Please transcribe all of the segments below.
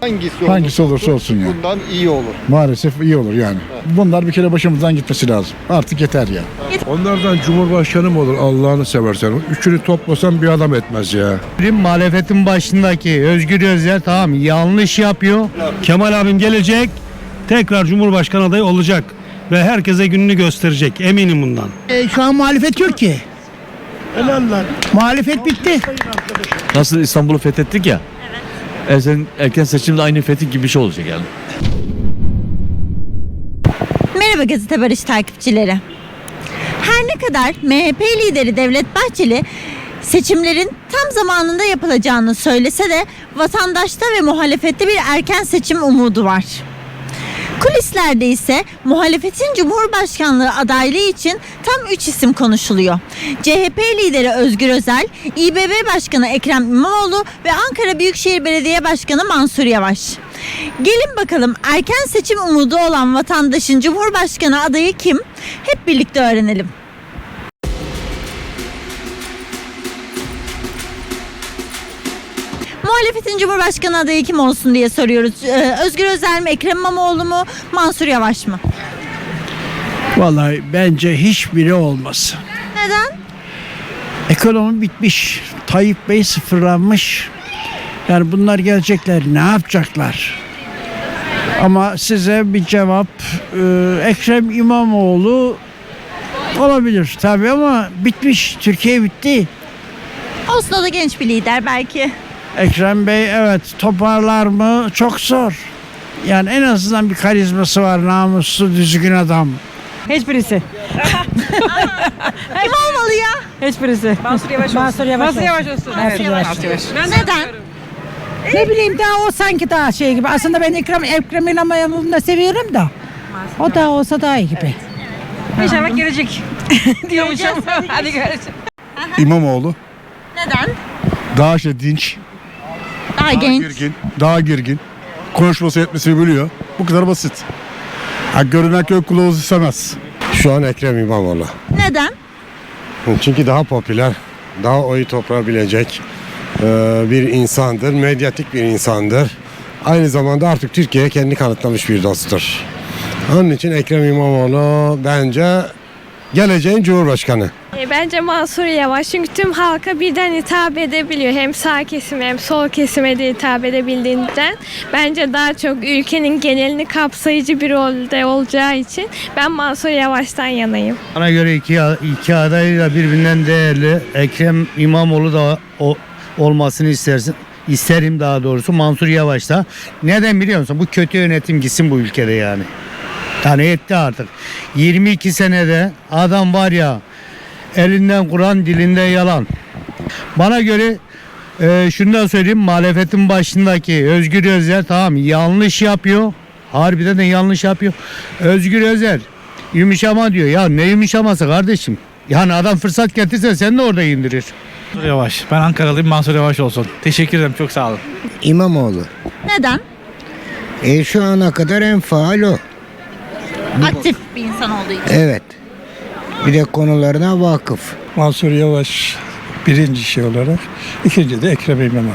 Hangisi, Hangisi olursa olsun yani. Bundan iyi olur. Maalesef iyi olur yani. Bunlar bir kere başımızdan gitmesi lazım. Artık yeter ya. Onlardan Cumhurbaşkanı mı olur Allah'ını seversen? Üçünü toplasan bir adam etmez ya. Muhalefetin başındaki Özgür Özel tamam yanlış yapıyor. Kemal abim gelecek, tekrar Cumhurbaşkanı adayı olacak ve herkese gününü gösterecek. Eminim bundan. E, şu an muhalefet yok ki. Muhalefet bitti. Nasıl İstanbul'u fethettik ya. Erken, erken seçimde aynı fetih gibi bir şey olacak yani. Merhaba Gazete Barış takipçileri. Her ne kadar MHP lideri Devlet Bahçeli seçimlerin tam zamanında yapılacağını söylese de vatandaşta ve muhalefette bir erken seçim umudu var. Kulislerde ise muhalefetin Cumhurbaşkanlığı adaylığı için tam 3 isim konuşuluyor. CHP lideri Özgür Özel, İBB Başkanı Ekrem İmamoğlu ve Ankara Büyükşehir Belediye Başkanı Mansur Yavaş. Gelin bakalım erken seçim umudu olan vatandaşın Cumhurbaşkanı adayı kim? Hep birlikte öğrenelim. Muhalefetin Cumhurbaşkanı adayı kim olsun diye soruyoruz. Ee, Özgür Özel mi, Ekrem İmamoğlu mu, Mansur Yavaş mı? Vallahi bence hiçbiri olmaz. Neden? Ekonomi bitmiş. Tayyip Bey sıfırlanmış. Yani bunlar gelecekler ne yapacaklar? Ama size bir cevap e, Ekrem İmamoğlu olabilir tabii ama bitmiş. Türkiye bitti. Olsun o da genç bir lider belki. Ekrem Bey evet toparlar mı? Çok zor. Yani en azından bir karizması var. Namuslu, düzgün adam. Hiçbirisi. Kim olmalı ya? Hiçbirisi. Mansur Yavaş olsun. Mansur Yavaş, Mansur Yavaş olsun. Evet. Yavaş. Neden? Ne bileyim daha o sanki daha şey gibi. Aslında ben Ekrem Ekrem İmamoğlu'nu da seviyorum da. O da olsa daha iyi gibi. İnşallah gelecek. Diyormuşum. Hadi görüşürüz. İmamoğlu Neden? daha şey dinç, Daha genç. girgin, daha girgin. Konuşması etmesini biliyor. Bu kadar basit. Ha, görünen köy kılavuz istemez. Şu an Ekrem İmamoğlu. Neden? Çünkü daha popüler, daha oyu toplayabilecek e, bir insandır. Medyatik bir insandır. Aynı zamanda artık Türkiye'ye kendini kanıtlamış bir dosttur. Onun için Ekrem İmamoğlu bence geleceğin Cumhurbaşkanı. E, Bence Mansur Yavaş çünkü tüm halka birden hitap edebiliyor. Hem sağ kesime hem sol kesime de hitap edebildiğinden. Bence daha çok ülkenin genelini kapsayıcı bir rolde olacağı için ben Mansur Yavaş'tan yanayım. Bana göre iki, iki aday da birbirinden değerli. Ekrem İmamoğlu da o, olmasını istersin. İsterim daha doğrusu Mansur Yavaş da. Neden biliyor musun? Bu kötü yönetim gitsin bu ülkede yani. Yani etti artık. 22 senede adam var ya elinden Kur'an dilinde yalan. Bana göre e, şunu da söyleyeyim muhalefetin başındaki Özgür Özel tamam yanlış yapıyor. Harbiden de yanlış yapıyor. Özgür Özel yumuşama diyor. Ya ne yumuşaması kardeşim? Yani adam fırsat getirse sen de orada indirir. Mansur Yavaş. Ben Ankaralıyım. Mansur Yavaş olsun. Teşekkür ederim. Çok sağ olun. İmamoğlu. Neden? E şu ana kadar en faal o. Aktif bir insan olduğu için. Evet. Bir de konularına vakıf. Mansur Yavaş birinci şey olarak. ikinci de Ekrem İmamoğlu.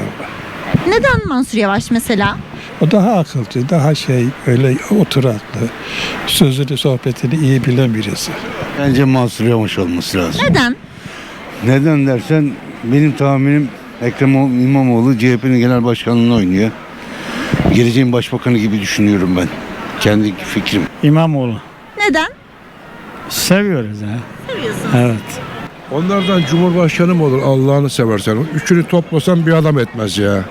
Neden Mansur Yavaş mesela? O daha akılcı, daha şey öyle oturaklı, sözünü sohbetini iyi bilen birisi. Bence Mansur Yavaş olması lazım. Neden? Neden dersen benim tahminim Ekrem İmamoğlu CHP'nin genel başkanlığını oynuyor. Geleceğin başbakanı gibi düşünüyorum ben. Kendi fikrim. İmamoğlu. Neden? Seviyoruz ya. Seviyorsun. Evet. Onlardan Cumhurbaşkanı mı olur Allah'ını seversen? Üçünü toplasan bir adam etmez ya.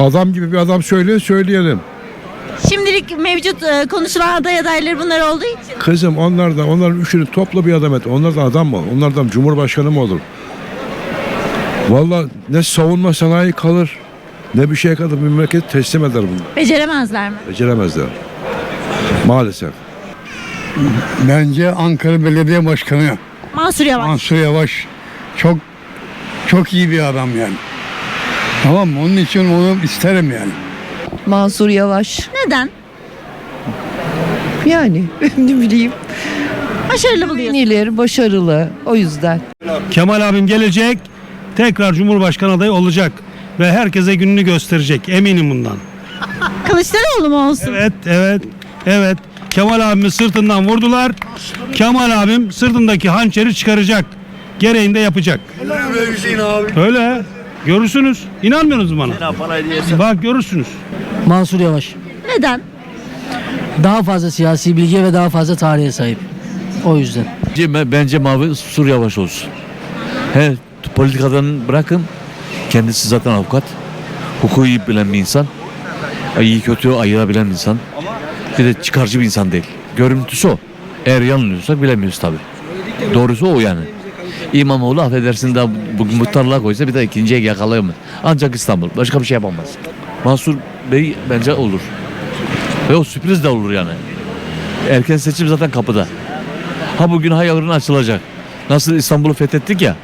Adam gibi bir adam söyle söyleyelim. Şimdilik mevcut e, konuşulan aday adayları bunlar olduğu için. Kızım onlardan onların üçünü topla bir adam et. Onlardan adam mı? Onlardan Cumhurbaşkanı mı olur? Vallahi ne savunma sanayi kalır ne bir şey kalır memleket teslim eder bunu. Beceremezler mi? Beceremezler. Maalesef. Bence Ankara Belediye Başkanı Mansur Yavaş. Mansur Yavaş çok çok iyi bir adam yani. Tamam mı? Onun için onu isterim yani. Mansur Yavaş. Neden? Yani ne bileyim. Başarılı buluyorsun. Yenilir, başarılı. O yüzden. Kemal abim gelecek, tekrar Cumhurbaşkanı adayı olacak ve herkese gününü gösterecek. Eminim bundan. Kılıçdaroğlu mu olsun? Evet, evet, evet. Kemal abimin sırtından vurdular. Kemal abim sırtındaki hançeri çıkaracak. Gereğini de yapacak. Öyle. Görürsünüz. İnanmıyorsunuz mu bana? Bak görürsünüz. Mansur Yavaş. Neden? Daha fazla siyasi bilgiye ve daha fazla tarihe sahip. O yüzden. Bence, bence Mavi Sur Yavaş olsun. He, politikadan bırakın. Kendisi zaten avukat. Hukuku iyi bilen bir insan. İyi kötü ayırabilen insan. Bir de çıkarcı bir insan değil. Görüntüsü o. Eğer yanılıyorsak bilemiyoruz tabii. Doğrusu o yani. İmamoğlu affedersin daha bugün muhtarlığa koysa bir de ikinciye yakalayamaz. Ancak İstanbul. Başka bir şey yapamaz. Mansur Bey bence olur. Ve o sürpriz de olur yani. Erken seçim zaten kapıda. Ha bugün ha yarın açılacak. Nasıl İstanbul'u fethettik ya.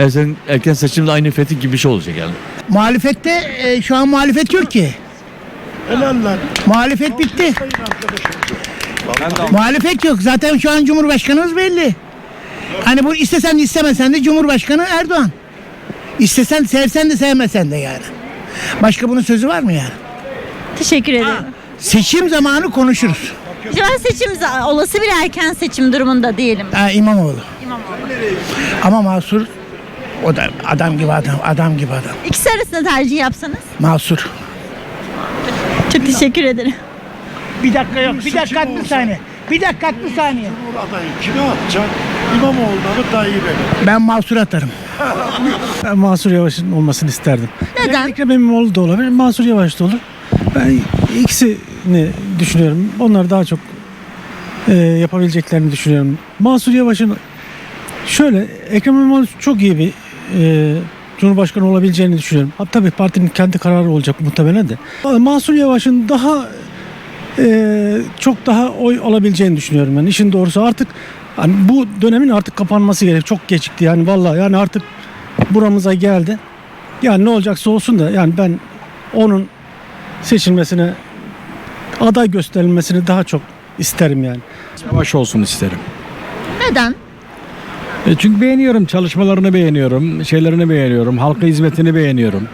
Erken, erken seçimde aynı fetih gibi bir şey olacak yani. Muhalefette e, şu an muhalefet yok ki. Muhalefet bitti. Muhalefet yok. Zaten şu an Cumhurbaşkanımız belli. Hani bu istesen de istemesen de Cumhurbaşkanı Erdoğan. İstesen sevsen de sevmesen de yani. Başka bunun sözü var mı yani? Teşekkür ederim. Seçim zamanı konuşuruz. Acaba seçim olası bir erken seçim durumunda diyelim. Ha, İmamoğlu. Ama Mansur o da adam gibi adam, adam gibi adam. İkisi arasında tercih yapsanız. Mansur. Çok teşekkür ederim. Bir dakika yok. Bir dakika 60 saniye. Bir dakika 60 saniye. Kime atacak? İmamoğlu'na mı Tayyip'e? Ben Mansur atarım. Ben Mansur Yavaş'ın olmasını isterdim. Neden? Ekrem İmamoğlu da olabilir, Mansur Yavaş da olur. Ben ikisini düşünüyorum. Onlar daha çok e, yapabileceklerini düşünüyorum. Mansur Yavaş'ın şöyle Ekrem İmamoğlu çok iyi bir e, Cumhurbaşkanı olabileceğini düşünüyorum. Ha, tabii partinin kendi kararı olacak muhtemelen de. Mansur Yavaş'ın daha e, çok daha oy alabileceğini düşünüyorum ben. İşin doğrusu artık hani bu dönemin artık kapanması gerek. Çok gecikti yani vallahi yani artık buramıza geldi. Yani ne olacaksa olsun da yani ben onun seçilmesine aday gösterilmesini daha çok isterim yani. Yavaş olsun isterim. Neden? E çünkü beğeniyorum, çalışmalarını beğeniyorum, şeylerini beğeniyorum, halka hizmetini beğeniyorum.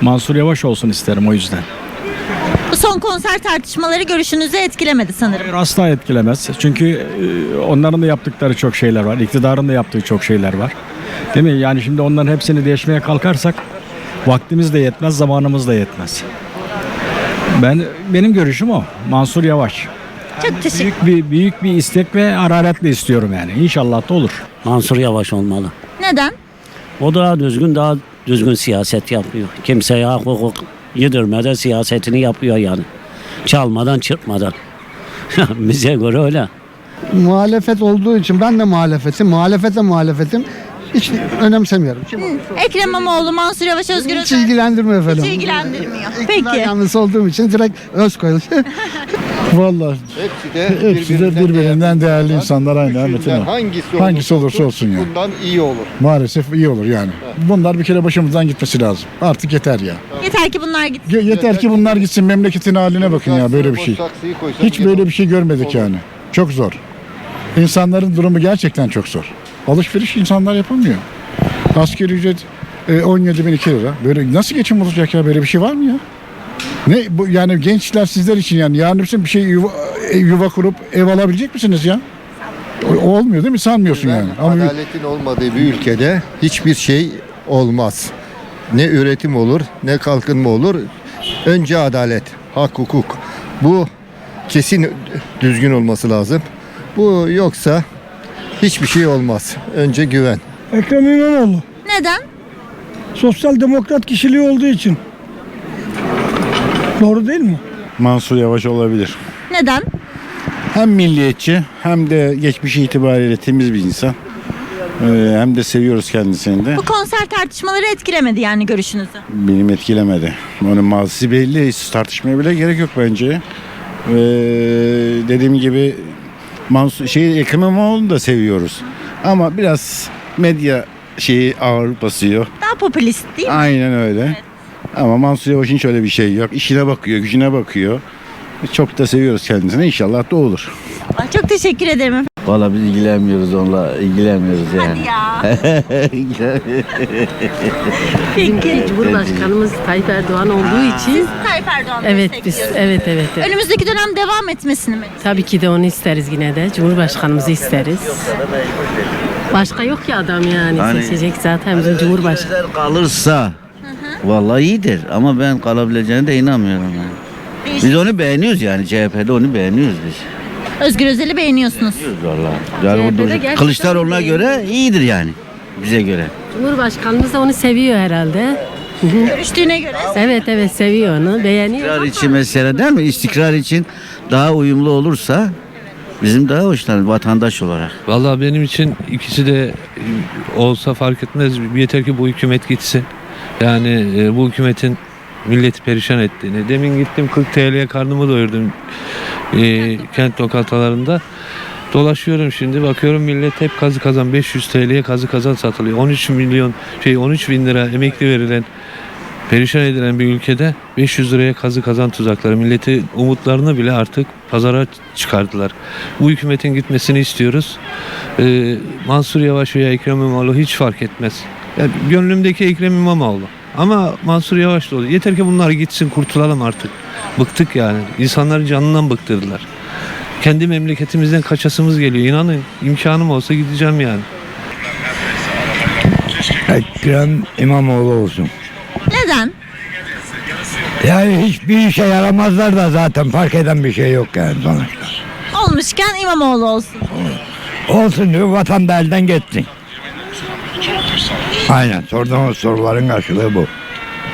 Mansur Yavaş olsun isterim o yüzden. Bu son konser tartışmaları görüşünüzü etkilemedi sanırım. Hayır, asla etkilemez. Çünkü e, onların da yaptıkları çok şeyler var. İktidarın da yaptığı çok şeyler var. Değil mi? Yani şimdi onların hepsini değişmeye kalkarsak vaktimiz de yetmez, zamanımız da yetmez. Ben benim görüşüm o. Mansur Yavaş. Çok teşekkür Büyük bir büyük bir istek ve hararetle istiyorum yani. İnşallah da olur. Mansur Yavaş olmalı. Neden? O daha düzgün, daha düzgün siyaset yapıyor. Kimseye hak hukuk yedirmeden siyasetini yapıyor yani. Çalmadan çırpmadan. Bize göre öyle. Muhalefet olduğu için ben de muhalefetim. Muhalefete muhalefetim. Hiç önemsemiyorum. Ekrem İmamoğlu, Mansur Yavaş, Özgür Hiç Özel ilgilendirmiyor efendim. hiç ilgilendirmiyor. İktidar Peki. yanlısı olduğum için direkt öz koyulur. Vallahi hepsi de birbirinden değerli insanlar aynı Ahmet İnan. Hangisi, Hangisi olursa olsun yani. bundan iyi olur. Maalesef iyi olur yani. Bunlar bir kere başımızdan gitmesi lazım. Artık yeter ya. Yeter ki bunlar gitsin. Ye- Yeter ki bunlar gitsin memleketin haline bakın ya böyle bir şey. Hiç böyle bir şey görmedik yani. Çok zor. İnsanların durumu gerçekten çok zor. Alışveriş insanlar yapamıyor. Asgari ücret e, 17 bin lira. Böyle nasıl geçim olacak ya? Böyle bir şey var mı ya? Ne bu yani gençler sizler için yani yarın gün bir şey yuva, e, yuva kurup ev alabilecek misiniz ya? O- olmuyor değil mi? Sanmıyorsun yani. Ama Adaletin olmadığı bir ülkede hiçbir şey olmaz. Ne üretim olur, ne kalkınma olur. Önce adalet, hak, hukuk. Bu kesin düzgün olması lazım. Bu yoksa hiçbir şey olmaz. Önce güven. Ekrem İmamoğlu. Neden? Sosyal demokrat kişiliği olduğu için. Doğru değil mi? Mansur Yavaş olabilir. Neden? Hem milliyetçi hem de geçmişi itibariyle temiz bir insan. Ee, hem de seviyoruz kendisini de. Bu konser tartışmaları etkilemedi yani görüşünüzü. Benim etkilemedi. Onun mazisi belli. Hiç tartışmaya bile gerek yok bence. Ee, dediğim gibi Mansur, şey, Ekrem İmamoğlu'nu da seviyoruz. Ama biraz medya şeyi ağır basıyor. Daha popülist değil mi? Aynen öyle. Ama Mansur Yavaş'ın şöyle bir şey yok. İşine bakıyor, gücüne bakıyor. Çok da seviyoruz kendisini. İnşallah da olur. Çok teşekkür ederim efendim. Valla biz ilgilenmiyoruz onunla, ilgilenmiyoruz yani. Hadi ya. Peki. Cumhurbaşkanımız Tayyip Erdoğan olduğu için Tayyip Erdoğan'ı evet biz evet evet. evet. Önümüzdeki dönem devam etmesini mi? Tabii ki de onu isteriz yine de. Cumhurbaşkanımızı isteriz. Başka yok ki adam yani Hani- seçecek zaten bizim Cumhurbaşkanı. Kalırsa vallahi iyidir ama ben kalabileceğine de inanmıyorum yani. Biz onu beğeniyoruz yani CHP'de onu beğeniyoruz biz. Özgür Özel'i beğeniyorsunuz. Vallahi. Yani CHP'de gerçekten Kılıçdaroğlu'na göre iyidir yani. Bize göre. Cumhurbaşkanımız da onu seviyor herhalde. Görüştüğüne göre. Evet evet seviyor onu. Beğeniyor. İstikrar için mesela değil mi? İstikrar için daha uyumlu olursa bizim daha hoşlanır vatandaş olarak. Vallahi benim için ikisi de e, olsa fark etmez. Yeter ki bu hükümet gitsin. Yani e, bu hükümetin milleti perişan ettiğini. Demin gittim 40 TL'ye karnımı doyurdum e, kent lokantalarında. Dolaşıyorum şimdi bakıyorum millet hep kazı kazan 500 TL'ye kazı kazan satılıyor. 13 milyon şey 13 bin lira emekli verilen perişan edilen bir ülkede 500 liraya kazı kazan tuzakları milleti umutlarını bile artık pazara çıkardılar. Bu hükümetin gitmesini istiyoruz. Ee, Mansur Yavaş veya Ekrem İmamoğlu hiç fark etmez. Yani gönlümdeki Ekrem İmamoğlu. Ama Mansur Yavaş da olur. Yeter ki bunlar gitsin kurtulalım artık. Bıktık yani. İnsanları canından bıktırdılar. Kendi memleketimizden kaçasımız geliyor. İnanın imkanım olsa gideceğim yani. Ekrem İmamoğlu olsun. Neden? Yani hiçbir işe yaramazlar da zaten fark eden bir şey yok yani sonuçta. Olmuşken İmamoğlu olsun. Olsun diyor vatan da elden geçsin. Aynen sorduğumuz soruların karşılığı bu.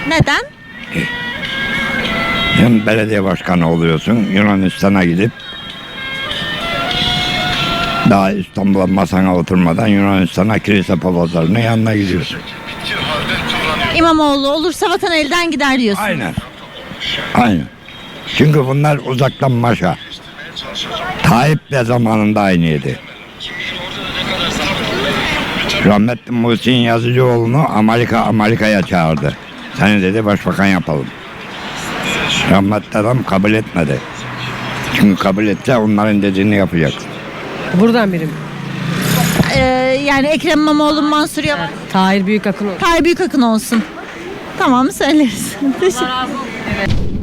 Neden? Hem belediye başkanı oluyorsun Yunanistan'a gidip daha İstanbul'a masana oturmadan Yunanistan'a kilise papazlarının yanına gidiyorsun. İmamoğlu olursa vatan elden gider diyorsun. Aynen. Aynen. Çünkü bunlar uzaktan maşa. Tayyip de zamanında aynıydı. Rahmetli Muhsin Yazıcıoğlu'nu Amerika Amerika'ya çağırdı. Seni dedi başbakan yapalım. Rahmetli adam kabul etmedi. Çünkü kabul etse onların dediğini yapacak. Buradan birim. Ee, yani Ekrem İmamoğlu, Mansur Yavaş. Tahir Büyükakın Tayyip Büyükakın olsun. Tamam söyleriz. Teşekkür